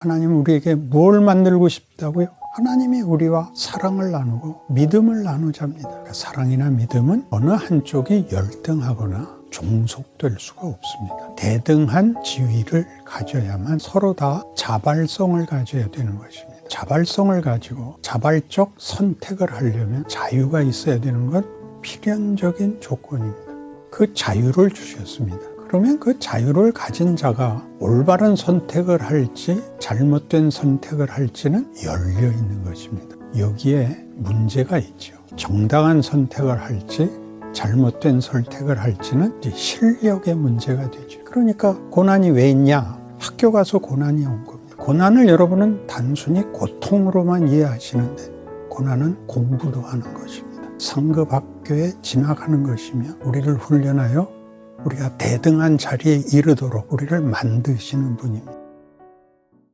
하나님은 우리에게 뭘 만들고 싶다고요? 하나님이 우리와 사랑을 나누고 믿음을 나누자입니다. 그러니까 사랑이나 믿음은 어느 한쪽이 열등하거나 종속될 수가 없습니다. 대등한 지위를 가져야만 서로 다 자발성을 가져야 되는 것입니다. 자발성을 가지고 자발적 선택을 하려면 자유가 있어야 되는 건 필연적인 조건입니다. 그 자유를 주셨습니다. 그러면 그 자유를 가진 자가 올바른 선택을 할지 잘못된 선택을 할지는 열려 있는 것입니다. 여기에 문제가 있죠. 정당한 선택을 할지 잘못된 선택을 할지는 실력의 문제가 되죠. 그러니까 고난이 왜 있냐? 학교 가서 고난이 온 겁니다. 고난을 여러분은 단순히 고통으로만 이해하시는데 고난은 공부도 하는 것입니다. 상급 학교에 진학하는 것이며 우리를 훈련하여 우리가 대등한 자리에 이르도록 우리를 만드시는 분입니다.